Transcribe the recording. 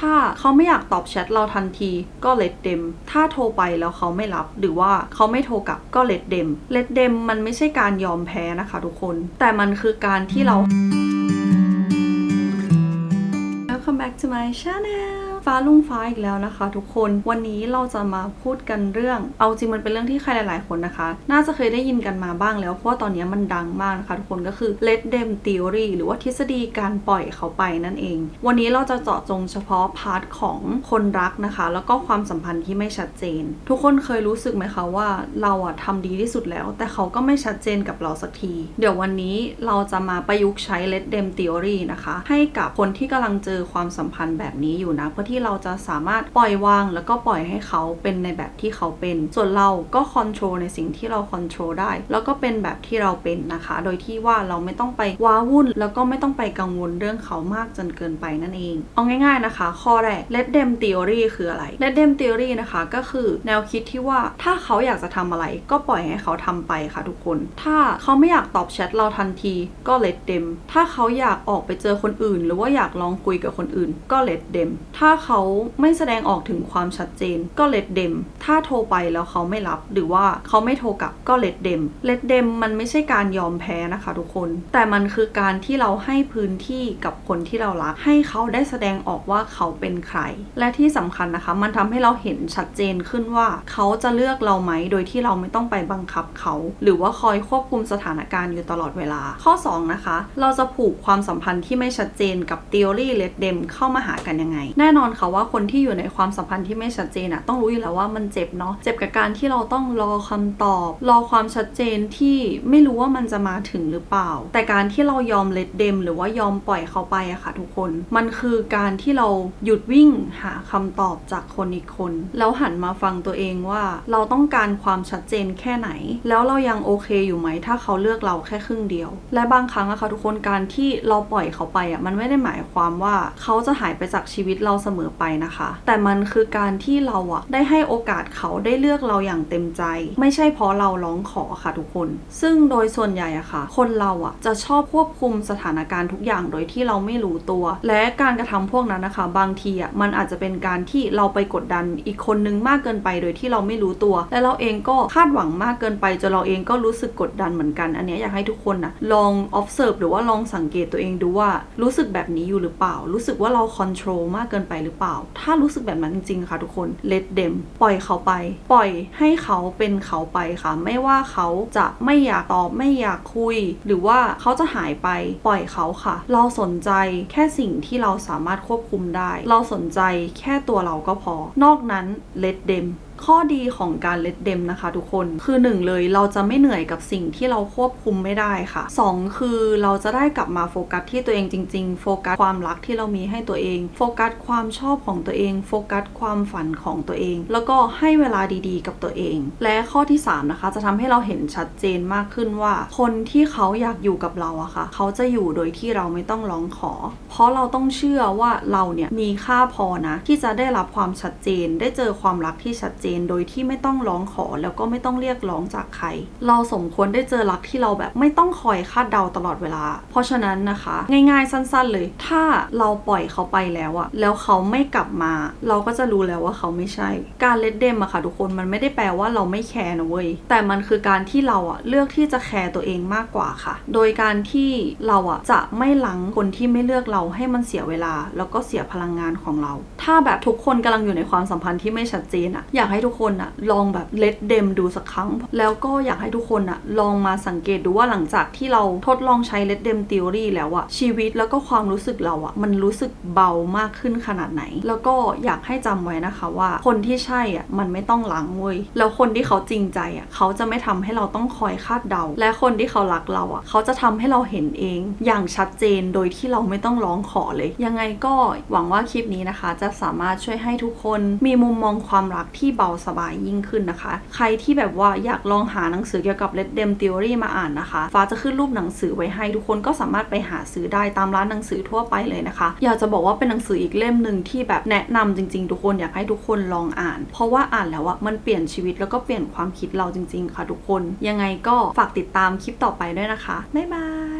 ถ้าเขาไม่อยากตอบแชทเราทันที ก็เลดเดมถ้าโทรไปแล้วเขาไม่รับ หรือว่าเขาไม่โทรกลับก็เลดเดมเลดเดมมันไม่ใช่การยอมแพ้นะคะทุกคน แต่มันคือการที่เรา back to my channel ฟ้าลุงฟ้าอีกแล้วนะคะทุกคนวันนี้เราจะมาพูดกันเรื่อง เอาจริงมันเป็นเรื่องที่ใครหลาย ๆ คนนะคะ น่าจะเคยได้ยินกันมาบ้างแล้ว เพราะว่าตอนนี้มันดังมากนะคะ ทุกคนก็คือ let them theory หรือว่าทฤษฎีการปล่อยเขาไปนั่นเอง วันนี้เราจะเจาะจงเฉพาะพาร์ทของคนรักนะคะ แล้วก็ความสัมพันธ์ที่ไม่ชัดเจน ทุกคนเคยรู้สึกไหมคะว่าเราอะทำดีที่สุดแล้ว แต่เขาก็ไม่ชัดเจนกับเราสักที เดี๋ยววันนี้เราจะมาประยุกต์ใช้ let them theory นะคะ ให้กับคนที่กำลังเจอความสัมพันธ์แบบนี้อยู่นะ เพื่อที่เราจะสามารถปล่อยวาง แล้วก็ปล่อยให้เขาเป็นในแบบที่เขาเป็น ส่วนเราก็ค o n t r o l ในสิ่งที่เราค o n t r o l ได้ แล้วก็เป็นแบบที่เราเป็นนะคะ โดยที่ว่าเราไม่ต้องไปว้าวุ่น แล้วก็ไม่ต้องไปกังวลเรื่องเขามากจนเกินไปนั่นเอง เอาง่าย ๆนะคะ ข้อแรก let them theory คืออะไร let them theory นะคะก็คือแนวคิดที่ว่าถ้าเขาอยากจะทำอะไร ก็ปล่อยให้เขาทำไปค่ะทุกคน ถ้าเขาไม่อยากตอบแชทเราทันทีก็ let them ถ้าเขาอยากออกไปเจอคนอื่น หรือว่าอยากลองคุยกับคนอื่นก็ let them ถ้าเขาไม่แสดงออกถึงความชัดเจนก็ let them ถ้าโทรไปแล้วเขาไม่รับ หรือว่าเขาไม่โทรกลับก็ let them let them มันไม่ใช่การยอมแพ้นะคะทุกคน แต่มันคือการที่เราให้พื้นที่กับคนที่เรารัก ให้เขาได้แสดงออกว่าเขาเป็นใคร และที่สำคัญนะคะ มันทำให้เราเห็นชัดเจนขึ้นว่า เขาจะเลือกเราไหมโดยที่เราไม่ต้องไปบังคับเขา หรือว่าคอยควบคุมสถานการณ์อยู่ตลอดเวลา ข้อ 2 นะคะ เราจะผูกความสัมพันธ์ที่ไม่ชัดเจนกับ theory let them เข้ามาหากันยังไง แน่นอนค่ะว่าคนที่อยู่ในความสัมพันธ์ที่ไม่ชัดเจนอะต้องรู้อยู่แล้วว่ามันเจ็บเนาะเจ็บกับการที่เราต้องรอคำตอบ รอความชัดเจนที่ไม่รู้ว่ามันจะมาถึงหรือเปล่า แต่การที่เรายอม let them หรือว่ายอมปล่อยเขาไปอะค่ะทุกคน มันคือการที่เราหยุดวิ่งหาคำตอบจากคนอีกคน แล้วหันมาฟังตัวเองว่าเราต้องการความชัดเจนแค่ไหน แล้วเรายังโอเคอยู่ไหมถ้าเขาเลือกเราแค่ครึ่งเดียว และบางครั้งอะค่ะทุกคนการที่เราปล่อยเขาไปอะมันไม่ได้หมายความว่าเขาจะหายไปจากชีวิตเราเสมอไปนะคะ แต่มันคือการที่เราอะได้ให้โอกาสเขาได้เลือกเราอย่างเต็มใจ ไม่ใช่เพราะเราร้องขอค่ะทุกคน ซึ่งโดยส่วนใหญ่อะค่ะ คนเราอะจะชอบควบคุมสถานการณ์ทุกอย่างโดยที่เราไม่รู้ตัว และการกระทำพวกนั้นนะคะ บางทีอะมันอาจจะเป็นการที่เราไปกดดันอีกคนนึงมากเกินไปโดยที่เราไม่รู้ตัว และเราเองก็คาดหวังมากเกินไปจนเราเองก็รู้สึกกดดันเหมือนกัน อันนี้อยากให้ทุกคนนะลอง observe หรือว่าลองสังเกตตัวเองดูว่ารู้สึกแบบนี้อยู่หรือเปล่า รู้สึกว่าเราคอนโทรลมากเกินไปหรือเปล่า ถ้ารู้สึกแบบนั้นจริงๆค่ะทุกคนเลดเดมปล่อยเขาไป ปล่อยให้เขาเป็นเขาไปค่ะ ไม่ว่าเขาจะไม่อยากตอบไม่อยากคุย หรือว่าเขาจะหายไปปล่อยเขาค่ะ เราสนใจแค่สิ่งที่เราสามารถควบคุมได้ เราสนใจแค่ตัวเราก็พอ นอกนั้นเลดเดม ข้อดีของการเลดเดมนะคะทุกคนคือ 1 เลยเราจะไม่เหนื่อยกับสิ่งที่เราควบคุมไม่ได้ค่ะ 2 คือเราจะได้กลับมาโฟกัสที่ตัวเองจริง ๆ โฟกัสความรักที่เรามีให้ตัวเอง โฟกัสความชอบของตัวเอง โฟกัสความฝันของตัวเอง แล้วก็ให้เวลาดีๆ กับตัวเอง และข้อที่ 3 นะคะ จะทำให้เราเห็นชัดเจนมากขึ้นว่า คนที่เขาอยากอยู่กับเราอะค่ะ เขาจะอยู่โดยที่เราไม่ต้องร้องขอ เพราะเราต้องเชื่อว่าเราเนี่ยมีค่าพอนะที่จะได้รับความชัดเจน ได้เจอความรักที่ชัดเจนโดยที่ไม่ต้องร้องขอแล้วก็ไม่ต้องเรียกร้องจากใคร เราสมควรได้เจอรักที่เราแบบไม่ต้องคอยคาดเดาตลอดเวลา เพราะฉะนั้นนะคะ ง่ายๆสั้น ๆเลย ถ้าเราปล่อยเขาไปแล้วอะแล้วเขาไม่กลับมา เราก็จะรู้แล้วว่าเขาไม่ใช่ การเลดเดมอะค่ะทุกคนมันไม่ได้แปลว่าเราไม่แคร์นะเว้ยแต่มันคือการที่เราอะเลือกที่จะแคร์ตัวเองมากกว่าค่ะ โดยการที่เราอะจะไม่หลังคนที่ไม่เลือกเราให้มันเสียเวลา แล้วก็เสียพลังงานของเรา ถ้าแบบทุกคนกำลังอยู่ในความสัมพันธ์ที่ไม่ชัดเจนอะอยากให้ทุกคนอะลองแบบเลดเดมดูสักครั้ง แล้วก็อยากให้ทุกคนอะลองมาสังเกตดูว่าหลังจากที่เราทดลองใช้เลดเดมท h อรี่แล้วอะชีวิตแล้วก็ความรู้สึกเราอะมันรู้สึกเบามากขึ้นขนาดไหน แล้วก็อยากให้จำไว้นะคะว่า คนที่ใช่อะมันไม่ต้องหลังเว้ยแล้วคนที่เขาจริงใจอะเขาจะไม่ทำให้เราต้องคอยคาดเดา และคนที่เขารักเราอะเขาจะทำให้เราเห็นเอง อย่างชัดเจนโดยที่เราไม่ต้องร้องขอเลย ยังไงก็หวังว่าคลิปนี้นะคะ จะสามารถช่วยให้ทุกคนมีมุมมองความรักที่เบาสบายยิ่งขึ้นนะคะ ใครที่แบบว่าอยากลองหาหนังสือเกี่ยวกับ Red Dem Theory มาอ่านนะคะ ฟ้าจะขึ้นรูปหนังสือไว้ให้ทุกคนก็สามารถไปหาซื้อได้ตามร้านหนังสือทั่วไปเลยนะคะ อยากจะบอกว่าเป็นหนังสืออีกเล่มหนึ่งที่แบบแนะนำจริง ๆ ทุกคนอยากให้ทุกคนลองอ่าน เพราะว่าอ่านแล้วอะมันเปลี่ยนชีวิตแล้วก็เปลี่ยนความคิดเราจริง ๆ ค่ะทุกคน ยังไงก็ฝากติดตามคลิปต่อไปด้วยนะคะบ๊ายบาย